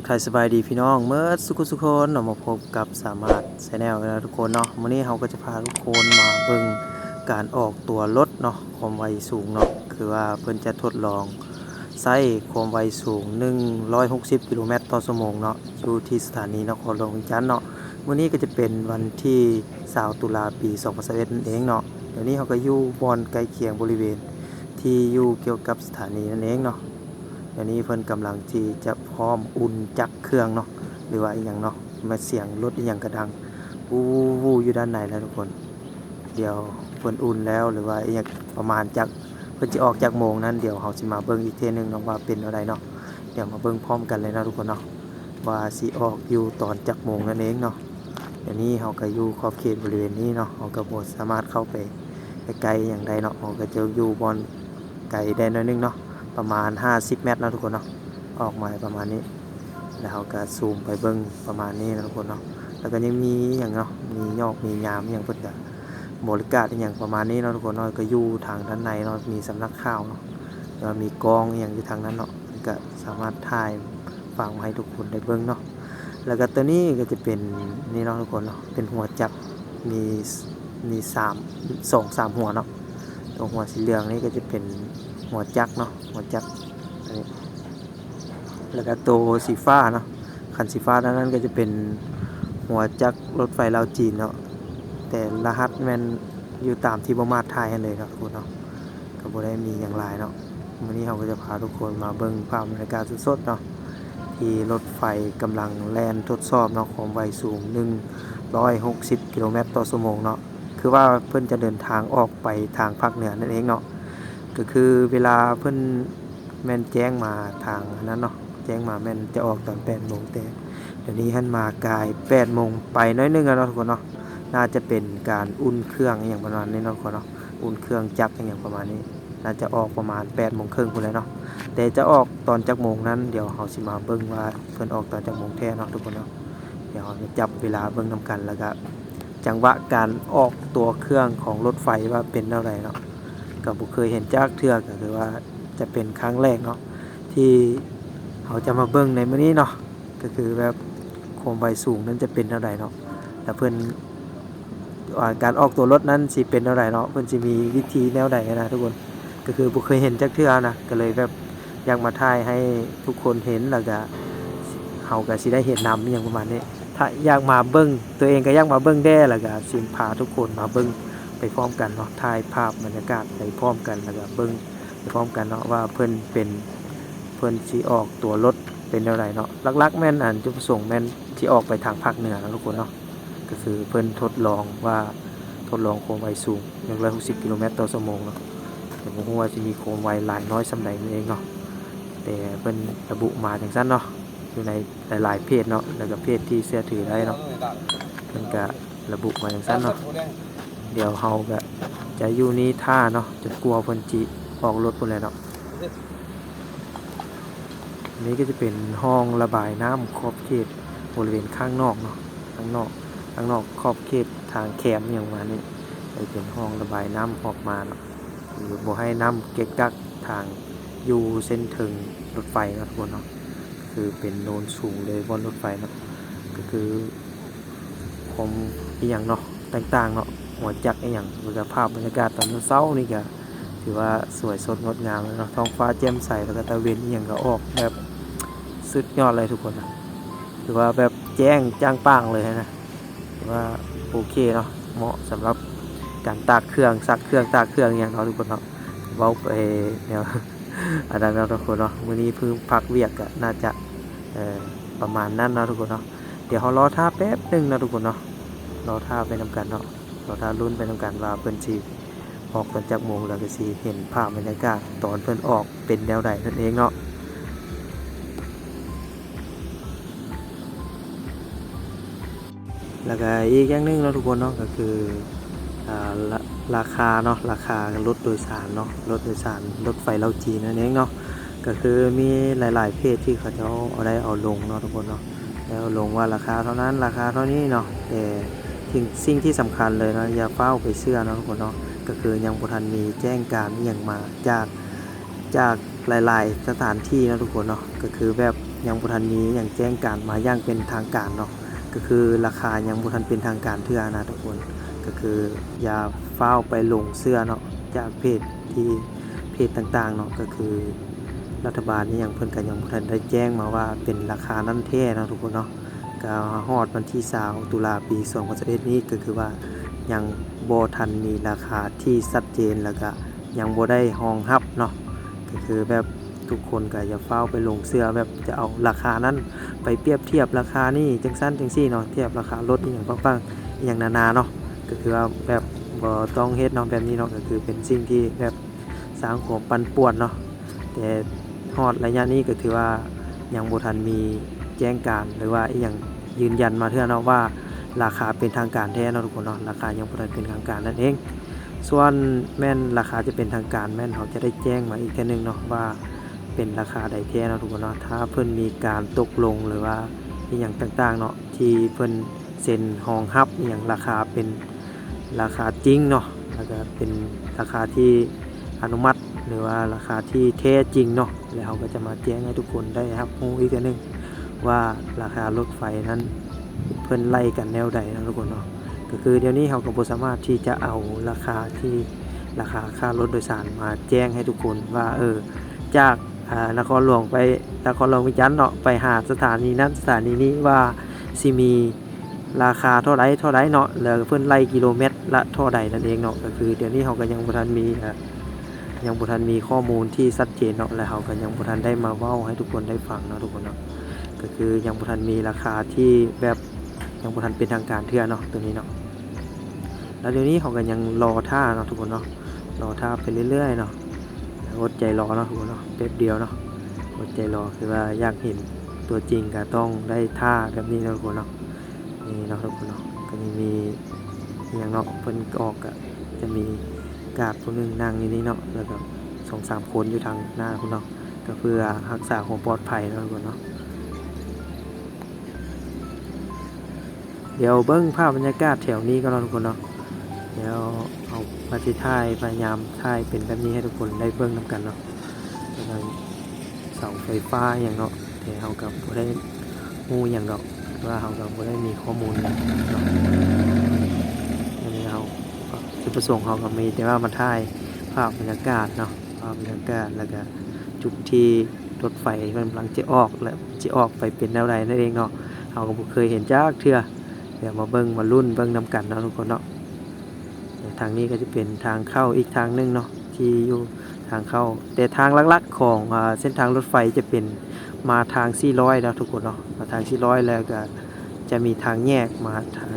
ทุกท่านสบายดีพี่น้องเมื่อสุขสุขคนเรามาพบกับสามารถแชนแนลกันะทุกคนเนาะวันนี้เราก็จะพาทุกคนมาเบิ่งการออกตัวรถเนาะความไวสูงเนาะคือว่าเพิ่นจะทดลองใช้ความไวสูง 160 กิโลเมตรต่อชั่วโมงเนาะอยู่ที่สถานีนครหลวงจันเนาะวันนี้ก็จะเป็นวันที่20ตุลาปี2021นั่นเองเนาะเดี๋ยวนี้เราก็อยู่บอนใกล้เคียงบริเวณ ที่อยู่เกี่ยวกับสถานีนั่นเองเนาะ ดี๋ยวนี้เพิ่นกำลังที่จะพร้อมอุ่นจักเครื่องเนาะหรือว่าอีหยังเนาะมาเสียงรถอีหยังกระดังวูวูอยู่ด้านในแล้วทุกคน เดี๋ยวเพิ่นอุ่นแล้วหรือว่าอีหยังประมาณจักเพิ่นจะออกจากโมงนั้นเดี๋ยวเฮาสิมาเบิ่งอีกเทนึงเนาะว่าเป็นอะไรเนาะเดี๋ยวมาเบิ่งพร้อมกันเลยนะทุกคนเนาะว่าสิออกอยู่ตอนจักโมงนั่นเองเนาะเดี๋ยวนี้เฮาก็อยู่ขอบเขตบริเวณนี้เนาะเฮาก็บ่สามารถเข้าไปไกลๆอย่างใดเนาะเฮาก็จะอยู่บนไกลได้น้อยนึงเนาะ ประมาณ 50 เมตรนะทุกคนเนาะออกมาประมาณนี้ แล้วเราก็ซูมไปเบิ้งประมาณนี้นะทุกคนเนาะแล้วก็ยังมีอย่างเนาะมียอกมียามอย่างเพิ่นก็บริการอย่างประมาณนี้เนาะทุกคนเนาะก็อยู่ทางด้านในเนาะมีสำนักข่าวเนาะแล้วมีกองอย่างอยู่ทางนั้นเนาะก็สามารถถ่ายฝากมาให้ทุกคนได้เบิ้งเนาะแล้วก็ตัวนี้ก็จะเป็นนี่เนาะทุกคนเนาะเป็นหัวจักรมีมีสามสองสามหัวเนาะตรงหัวสีเหลืองนี่ก็จะเป็น หัวจักเนาะหัวจักอันนี้แล้วก็ตัวสีฟ้าเนาะคันสีฟ้าด้านนั้นก็จะเป็นหัวจักรถไฟลาวจีนเนาะแต่รหัสแมนอยู่ตามที่บมาทายให้เลยเนาะทุกคนเนาะก็บ่ได้มีอย่างไรเนาะวันนี้เราก็จะพาทุกคนมาเบิ่งภาพบรรยากาศสดๆเนาะที่รถไฟกำลังแล่นทดสอบเนาะความไวสูง 160 กิโลเมตรต่อชั่วโมงเนาะคือว่าเพิ่อนจะเดินทางออกไปทางภาคเหนือนั่นเองเนาะ ก็คือเวลาเพิ่นแม่นแจ้งมาทางนั้นเนาะแจ้งมาแม่นจะออกตอน8โมงแต่เดี๋ยวนี้หันมากาย8โมงไปน้อยนึงแล้วเนาะทุกคนเนาะน่าจะเป็นการอุ่นเครื่องอย่างประมาณนี้เนาะทุกคนเนาะอุ่นเครื่องจักอย่างประมาณนี้น่าจะออกประมาณ8โมงครึ่งพุ่นแล้วเนาะแต่จะออกตอนจักโมงนั้นเดี๋ยวเฮาสิมาเบิ่งว่าเพิ่นออกตอนจักโมงแท้เนาะทุกคนเนาะเดี๋ยวจะจับเวลาเบิ่งนํกันแล้วก็จังหวะการออกตัวเครื่องของรถไฟว่าเป็นเท่าไหร่เนาะ ก็บ่เคยเห็นจากเทือกก็คือว่าจะเป็นครั้งแรกเนาะที่เขาจะมาเบิ่งในมื้อนี้เนาะก็คือแบบโคมไวสูงนั้นจะเป็นเท่าไหร่เนาะแต่เพิ่อนการออกตัวรถนั้นสิเป็นเท่าไหร่เนาะเพิ่อนสิมีวิธีแนวใดนะทุกคนก็คือบ่เคยเห็นจากเทือกนะก็เลยแบบอยากมาถ่ายให้ทุกคนเห็นแล้วก็เฮาก็สิได้เห็นนำอย่างประมาณนี้ถ้าอยากมาเบิ้งตัวเองก็อยากมาเบิ้งแด้แล้วก็สิพาทุกคนมาเบิ้ง ไปพร้อมกันเนาะถ่ายภาพบรรยากาศไปพร้อมกันแล้วก็เบิ้งไปพร้อมกันเนาะว่าเพิ่นเป็นเพิ่นสิออกตัวรถเป็นเท่าไรเนาะลักๆแม่นอันจุดประสงค์แม่นที่ออกไปทางภาคเหนือนะทุกคนเนาะก็คือเพิ่นทดลองว่าทดลองโคมไวสูง160กิโลเมตรต่อชั่วโมงเนาะแต่บ่ฮู้ว่าสิมีโคมไวหลายน้อยส่าใดนั่นเองเนาะแต่เพิ่นระบุมาจังซั่นเนาะอยู่ในหลายๆเพจเนาะแล้วก็เพจที่เชื่อถือได้เนาะมันก็ระบุมาอย่างสั้นเนาะ เดี๋ยวเฮาก็จะอยู่นี่ท่าเนาะจนกลัวพนจิออกรถพุ่นแหละเนาะนี้ก็จะเป็นห้องระบายน้ำขอบเขตบริเวณข้างนอกเนาะข้างนอกข้างนอกขอบเขตทางแคมอย่างมานี่จะเป็นห้องระบายน้ำออกมาเนาะหรือบ่ให้น้ำเก็กกักทางอยู่เส้นถึงรถไฟนะทุกคนเนาะคือเป็นโนนสูงเลยบนรถไฟเนาะก็คือผมอีหยังเนาะต่างๆเนาะ หัวจักรอีหยังบรรยากาศบรรยากาศตอนเช้านี่ก็ถือว่าสวยสดงดงามเลยเนาะท้องฟ้าแจ่มใสแล้วก็ตะเวนอีหยังก็ออกแบบสุดยอดเลยทุกคนนะถือว่าแบบแจ้งจ้างป้างเลยนะถือว่าโอเคเนาะเหมาะสำหรับการตากเครื่องซักเครื่องตากเครื่องอย่างเนาะทุกคนเนาะเว้าไปแนวอันนั้นเนาะทุกคนเนาะมื้อนี้เพิ่งพักเวียกก็น่าจะประมาณนั้นนะทุกคนเนาะเดี๋ยวเรารอท่าแป๊บหนึ่งนะทุกคนเนาะรอท่าไปนำกันเนาะ เรอท่าลุ้นไปนำกันว่าเพิ่นสิออกตอนจักโมงแล้วก็สิเห็นภาพบรรยากาศตอนเพิ่นออกเป็นแนวใดนั่นเองเนาะแล้วก็อีกอย่างหนึงเนาะทุกคนเนาะก็คืออาราราคาเนาะราคารถโดยสารเนาะรถโดยสารรถไฟเลาจีนนั่นเองเนาะก็คือมีหลายๆเพจที่เขาจะเอาเอาได้เอาลงเนาะทุกคนเนาะแล้วลงว่าราคาเท่านั้นราคาเท่านี้เนาะแต่ สิ่งสิ่งที่สำคัญเลยเนาะอย่าเฝ้าไปเชื่อเนาะทุกคนเนาะก็คือยังบ่ทันมีแจ้งการอย่างมาจากจากหลาย ๆ สถานที่นะทุกคนเนาะก็คือแบบยังบ่ทันมีอย่างแจ้งการมาอย่างเป็นทางการเนาะก็คือราคายังบ่ทันเป็นทางการเทื่อนะทุกคน ก็คืออย่าเฝ้าไปหลงเสื้อเนาะจากเพจที่เพจต่างๆเนาะก็คือรัฐบาลนี่ยังเพิ่นก็ยังบ่ทันได้แจ้งมาว่าเป็นราคานั้นแท้เนาะทุกคนเนาะ ก็ฮอดวันที่20ตุลาปี2021นี้ก็คือว่ายังบ่ทันมีราคาที่ชัดเจนแล้วก็ยังบ่ได้รองรับเนาะก็คือแบบทุกคนก็อย่าเฝ้าไปลงเสื้อแบบจะเอาราคานั้นไปเปรียบเทียบราคานี่จังซั่นจังซี่เนาะเทียบราคารถอย่างปังๆอย่างนานาเนาะก็คือว่าแบบบ่ต้องเฮ็ดเนาะแบบนี้เนาะก็คือเป็นสิ่งที่แบบสร้างความปั่นป่วนเนาะแต่ฮอดระยะนี้ก็ถือว่ายังบ่ทันมี แจ้งการหรือว่าอีหยังยืนยันมาเทื่อเนาะว่าราคาเป็นทางการแท้เนะทุกคนเนาะราคายังเป็นทางการนั่นเอง ส่วนแม่นราคาจะเป็นทางการแม่นเขาจะได้แจ้งมาอีกเทื่นึงเนาะว่าเป็นราคาใดแท้เนะทุกคนเนาะถ้าเพิ่นมีการตกลงหรือว่าอีหยังต่างๆเนาะที่เพิ่นเซ็นรองรับอีหยังราคาเป็นราคาจริงเนาะแล้วก็เป็นราคาที่อนุมัติ หรือว่าราคาที่แท้จริงเนาะแล้วเขาก็จะมาแจ้งให้ทุกคนได้ครับรู้อีกอันหนึง ว่าราคารถไฟนั้นเพิ่นไล่กันแนวใดนะทุกคนเนาะก็คือเดี๋ยวนี้เขาก็บ่สามารถที่จะเอาราคาที่ราคาค่ารถโดยสารมาแจ้งให้ทุกคนว่าเออจากนครหลวงไปนครหลวงวิจันทร์เนาะไปหาสถานีนั้นสถานีนี้ว่าสิมีราคาเท่าไรเท่าไรเนาะแล้วเพิ่นไล่กิโลเมตรละเท่าใดนั่นเองเนาะก็คือเดี๋ยวนี้เขาก็ยังบ่ทันมียังบ่ทันมีข้อมูลที่ชัดเจนเนาะแล้วเขาก็ยังบ่ทันได้มาเว้าให้ทุกคนได้ฟังเนาะทุกคนเนาะ ก็คือยังบ่ทันมีราคาที่แบบยังบ่ทันเป็นทางการเทื่อเนาะตัวนี้เนาะแล้วเดี๋ยวนี้เขาก็ยังรอท่าเนาะทุกคนเนาะรอท่าไปเรื่อยๆเนาะอดใจรอเนาะทุกคนเนาะแป๊บเดียวเนาะอดใจรอคือว่าอยากเห็นตัวจริงก็ต้องได้ท่าแบบนี้เนาะทุกคนเนาะนี่เนาะทุกคนเนาะก็จะมีอย่างเนาะเพิ่นออกก็จะมีกาดผู้หนึงนั่งอยู่นี่เนาะแล้วก็สองสามคนอยู่ทางหน้าคุณเนาะก็เพื่อรักษาความปลอดภัยนะทุกคนเนาะ เดี๋ยวเบิ้งภาพบรรยากาศแถวนี้ก็นาะทุกคนเนาะเดี๋ยวเอามาที่ถ่ายพยายามถ่ายเป็นแบบนี้ให้ทุกคนได้เบิ้งนํกันเนาะแล้วเสาไฟฟ้าอย่างเนาะแต่เฮากับบ่ได้ฮู้หยังดอกว่าเราก็บ่ได้มีข้อมูลเนาะอันนี้เราจุดประสงค์เขาก็มีแต่ว่ามาถ่ายภาพบรรยากาศเนาะภาพบรรยากาศแล้วก็จุดที่รถไฟมันกำลังจะออกและจะออกไปเป็นแนวใดนั่นเองเนาะเราก็บ่เคยเห็นจักเทื่อ เดี๋ยวมาเบิ่งมารุ่นเบิ่งนํกันเนาะทุกคนเนาะทางนี้ก็จะเป็นทางเข้าอีกทางหนึงเนาะที่อยู่ทางเข้า แต่ทางลักๆของเส้นทางรถไฟจะเป็นมาทาง400แล้วทุกคนเนาะมาทาง400แล้วก็จะมีทางแยกมาทาง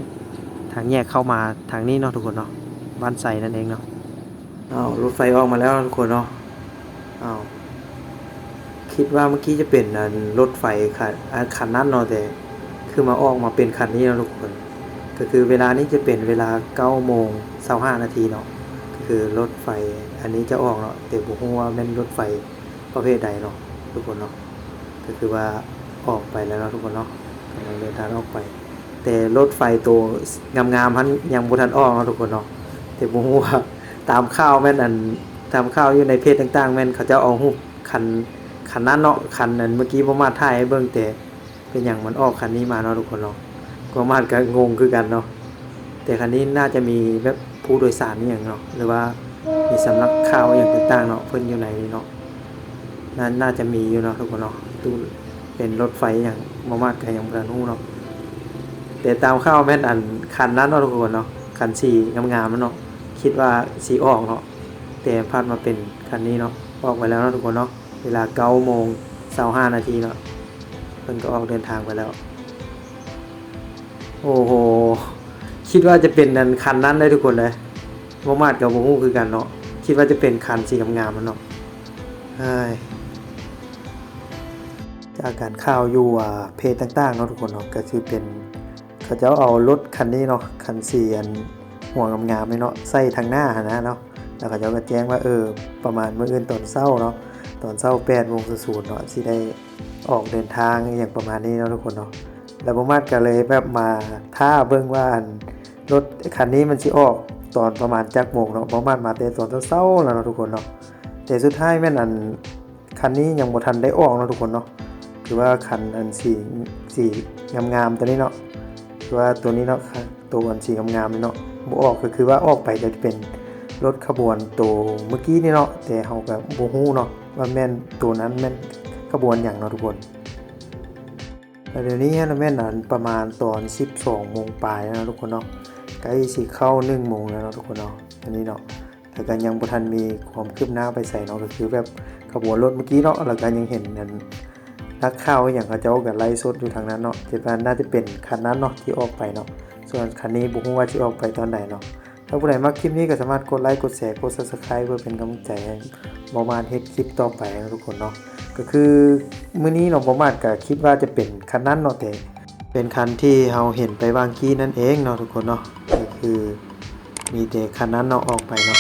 ทางแยกเข้ามาทางนี้เนาะทุกคนเนาะบ้านใสนั่นเองเนาะอ้าวรถไฟออกมาแล้วทุกคนเนาะอ้าวคิดว่าเมื่อกี้จะเป็นรถไฟคันคันนั้นเนาะแต่ คือมาออกมาเป็นคันนี้นะทุกคน ก็คือเวลานี้จะเป็นเวลา9โมง25นาทีเนาะก็คือรถไฟอันนี้จะออกเนาะแต่บ่ฮู้ว่าเป็นรถไฟประเภทใดเนาะทุกคนเนาะก็คือว่าออกไปแล้วเนาะทุกคนเนาะกำลังเดินทางออกไป แต่รถไฟตัวงามๆพันยังบ่ทันออกเนาะทุกคนเนาะแต่บ่ฮู้ว่าตามข่าวแม่นอันตามข่าวอยู่ในเพจต่างๆ แม่นเขาจะเอารูปคันคันนั้นเนาะคันนั้นเมื่อกี้บ่มาถ่ายให้เบิ่งแต่ เป็นหยังมันออกคันนี้มาเนาะทุกคนเนาะก็มาดก็งงคือกันเนาะแต่คันนี้น่าจะมีแบบผู้โดยสารนี่อย่างเนาะหรือว่ามีสำนักข่าวอย่างต่างๆเนาะเพิ่นอยู่ในนี้เนาะน่าน่าจะมีอยู่เนาะทุกคนเนาะตู้เป็นรถไฟอย่างมามาดกันอย่างบรันหูเนาะแต่ตามข้าวแม่นอันคันนั้นเนาะทุกคนเนาะคันสีงามๆเนาะคิดว่าสีออกเนาะแต่พลาดมาเป็นคันนี้เนาะออกไปแล้วเนาะทุกคนเนาะเวลาเก้าโมงเสาห้านาทีเนาะ เพิ่นก็ออกเดินทางไปแล้ว โอ้โห คิดว่าจะเป็นนันคันนั้นได้ทุกคนเลยมามาดกับโมฮูคือกันเนาะ คิดว่าจะเป็นคันสีงามๆมันเนาะใช่จากการข่าวอยู่อ่าเพจต่างๆเนาะทุกคนเนาะก็คือเป็นเขาจะเอารถคันนี้เนาะคันสีอันหัวงงามๆเลยเนาะใส่ทางหน้าหนะเนาะแล้วเขาจะก็แจ้งว่าเออประมาณเมื่ออื่นตอนเช้าเนาะตอนเช้า8โมงศูนย์เนาะสิได้ ออกเดินทางอย่างประมาณนี้เนาะทุกคนเนาะแล้วประมาณก็เลยแบบมาท่าเบิ่งว่าอันรถคันนี้มันสิออกตอนประมาณจักโมงเนาะประมาณมาแต่ตอนเช้าๆแล้วเนาะทุกคนเนาะแต่สุดท้ายแม่นอันคันนี้ยังบ่ทันได้ออกเนาะทุกคนเนาะคือว่าคันอันสีสีงามๆตัวนี้เนาะคือว่าตัวนี้เนาะค่ะตัวอันสีงามๆนี่เนาะบ่ออกก็คือว่าออกไปจะเป็นรถขบวนตัวเมื่อกี้นี่เนาะแต่เฮาก็บ่ฮู้เนาะว่าแม่นตัวนั้นแม่น ขบวนหยังเนาทุกคนแล้วเดี๋ยวนี้นะแม่นานประมาณตอน 12โมงปลายแล้วนะทุกคนเนาะใกล้สิเข้า1โมงแล้วเนาะทุกคนเนาะอันนี้เนาะแต่ก็ยังบ่ทันมีความคืบหน้าไปใส่เนาะก็คือแบบขบวนรถเมื่อกี้เนาะแล้วก็ยังเห็นนั่นนักข่าวอย่างเขาเจ้าก็ไล่สดอยู่ทางนั้นเนาะคิดว่าน่าจะเป็นคันนั้นเนาะที่ออกไปเนาะส่วนคันนี้บ่ฮู้ว่าสิออกไปตอนไหนเนาะถ้าผู้ใดมักคลิปนี้ก็สามารถกดไลค์กดแชร์กด Subscribe เพื่อเป็นกำลังใจให้บ่มานเฮ็ดคลิปต่อไปนะทุกคนเนาะ ก็คือมื้อนี้เนาะบ่มาดก็คิดว่าจะเป็นคันนั้นเนาะแต่เป็นคันที่เราเห็นไปบางกี้นั่นเองเนาะทุกคนเนาะก็คือมีแต่คันนั้นเนาะออกไปเนาะ